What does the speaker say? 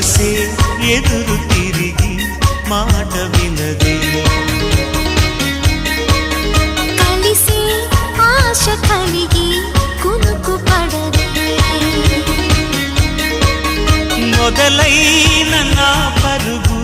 మనసే ఎదురు తిరిగి మాట వినదే. కలిసి ఆశ కలిగి కునుకు పడదే మొదలైన నా పరుగు